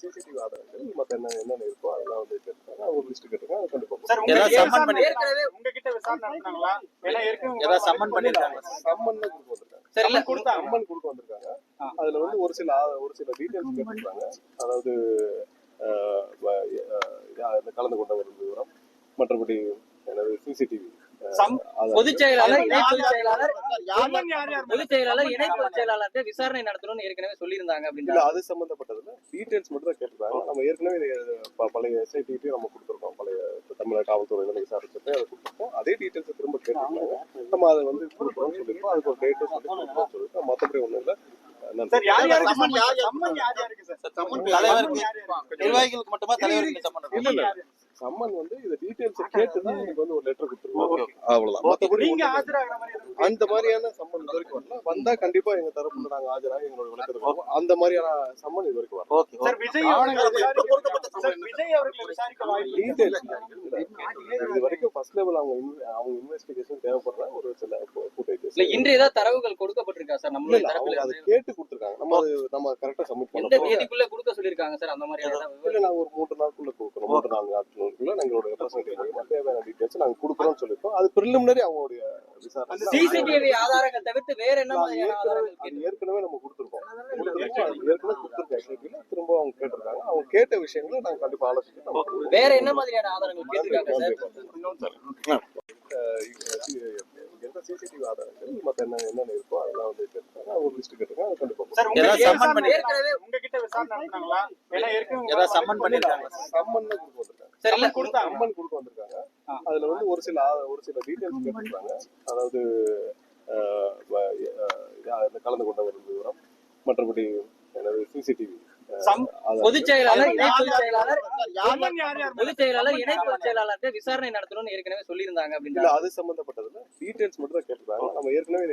CCTV ஆதாரங்கள் மற்ற என்ன என்னென்ன இருக்கோ அதெல்லாம் வந்து கேட்டுருக்காங்க. அவங்க லிஸ்ட் கேட்டுருக்காங்க. அதை கண்டிப்பா சார் ஏதாவது உங்க சம்மன் பண்ணி- ஏற்கனவே உங்ககிட்ட விசாரணை நடத்துனாங்களா? ஏன்னா ஏற்கனவே உங்க ஏதாவது சம்மன் பண்ணிருக்காங்க சம்மன் கொடுக்க வந்திருக்காங்க. சரி இல்ல கொடுத்தாங்க. சம்மன் கொடுக்க வந்திருக்காங்க. அதுல வந்து ஒரு சில ஒரு சில டீடைல்ஸ் கேட்டிருக்காங்க. அதாவது கலந்து கொண்டவர் விவரம் மற்றபடி எனது சிசிடிவி பொதுச் செயலாளர் இணை பொதுச் செயலாளர்? பொதுச் செயலாளர் இணை பொதுச் செயலாளர்கிட்ட விசாரணை நடத்தணும்னு ஏற்கனவே சொல்லியிருந்தாங்க இல்ல அப்படின்றாங்க அது சம்பந்தப்பட்டதுல டீடைல்ஸ் மட்டும் தான் கேட்டிருக்காங்க. நம்ம ஏற்கனவே பழைய எஸ்ஐடிக்கு நம்ம கொடுத்துருக்கோம். பழைய தமிழக காவல்துறையில விசாரிச்சப்ப அதை கொடுத்துருக்கோம். அதே டீடைல்ஸ் திரும்ப கேட்டிருக்காங்க நம்ம அதை வந்து கொடுக்குறோம்னு சொல்லியிருக்கோம். அதுக்கு ஒரு டேட்டு சொல்லி கொடுக்குறோம்னு சொல்லியிருக்கோம். மற்றபடி ஒண்ணும் இல்ல? நிர்வாகிகளுக்கு மட்டுமா தலைவருக்கு சம்மன் இல்ல இல்ல. சம்மன் வந்து இது டீடைல்ஸ் கேட்டு தான் எனக்கு வந்து ஒரு லெட்டர் கொடுத்துருக்கோம் அவ்வளவுதான். மற்றபடி நீங்க. ஆஜராகிற மாதிரி அந்த மாதிரியான சம்மன் இது வரைக்கும் வரல. வந்தா கண்டிப்பா எங்க தரப்புல நாங்க ஆஜராகி எங்களோட விளக்கத்தை கொடுப்போம். அந்த மாதிரியான சம்மன் இது வரைக்கும் வரல. ஓகே சார் விஜய் விஜய் அவர்களை விசாரிக்க வாய்ப்பு. டீடைல்ஸ் இது வரைக்கும் ஃபர்ஸ்ட் லெவல் அவங்க அவங்க இன்வெஸ்டிகேஷன் தேவைப்படுற ஒரு சில ஃபுட்டேஜஸ் இல்ல இன்று ஏதாவது தரவுகள் கொடுக்கப்பட்டிருக்கா சார்? இல்ல தரப்புல அதை? கேட்டு கொடுத்துருக்காங்க. நம்ம நம்ம கரெக்டா சப்மிட் எந்த பண்ணோம் தேதிக்குள்ள கொடுக்க சொல்லிருக்காங்க சார்? அந்த மாதிரி இல்ல நாங்க ஒரு மூன்று நாளுக்குள்ள கொடுக்குறோம் நான்கு நாட்களுக்குள்ள எங்களோட ரெப்ரஸன்டேட்டிவ் தேவையான டீடைல்ஸ் நாங்க கொடுக்குறோம்னு சொல்லிருக்கோம் அது பிரிலிமினரி அவங்களுடைய விசாரணை. சிசிடிவி ஆதாரங்கள் தவிர்த்து வேற என்ன அது மாதிரியான ஆதாரங்கள் ஏற்கனவே நம்ம கொடுத்துருக்கோம். ஏற்கனவே கொடுத்துருக்கோம். திரும்ப அவங்க கேட்டிருக்காங்க. அவங்க கேட்ட விஷயங்களை நாங்க கண்டிப்பா ஆலோசிச்சு. வேற என்ன மாதிரியான ஆதாரங்கள் கேட்டிருக்காங்க சார் சிசிடிவி ஆதாரங்கள் மற்ற என்ன என்னென்ன இருக்கோ அதெல்லாம் வந்து கேட்டிருக்காங்க அவங்க லிஸ்ட் கேட்டிருக்காங்க அதை கண்டிப்பா சார் உங்க ஏதாவது சம்மன் பண்ணி- உங்ககிட்ட விசாரணை நடத்துனாங்களா? ஏன்னா ஏற்கனவே உங்க ஏதாவது சம்மன் பண்ணிருக்காங்க. சம்மன் கொடுக்க வந்திருக்காங்க. சரி இல்ல. கொடுத்தாங்க. சம்மன் கொடுக்க வந்திருக்காங்க. ஆ. அதுல வந்து ஒரு சில ஒரு சில டீடைல்ஸ் கேட்டிருக்காங்க. அதாவது கலந்து கொண்டவர் விவரம் மற்றபடி எனது சிசிடிவி பொதுச் செயலாளர் இணை பொதுச் செயலாளர்? பொதுச் செயலாளர் இணை பொதுச் செயலாளர்கிட்ட விசாரணை நடத்தணும்னு ஏற்கனவே சொல்லியிருந்தாங்க அப்படின்றாங்க அது சம்பந்தப்பட்டதுல டீடைல்ஸ் மட்டும் தான் கேட்டிருக்காங்க நம்ம ஏற்கனவே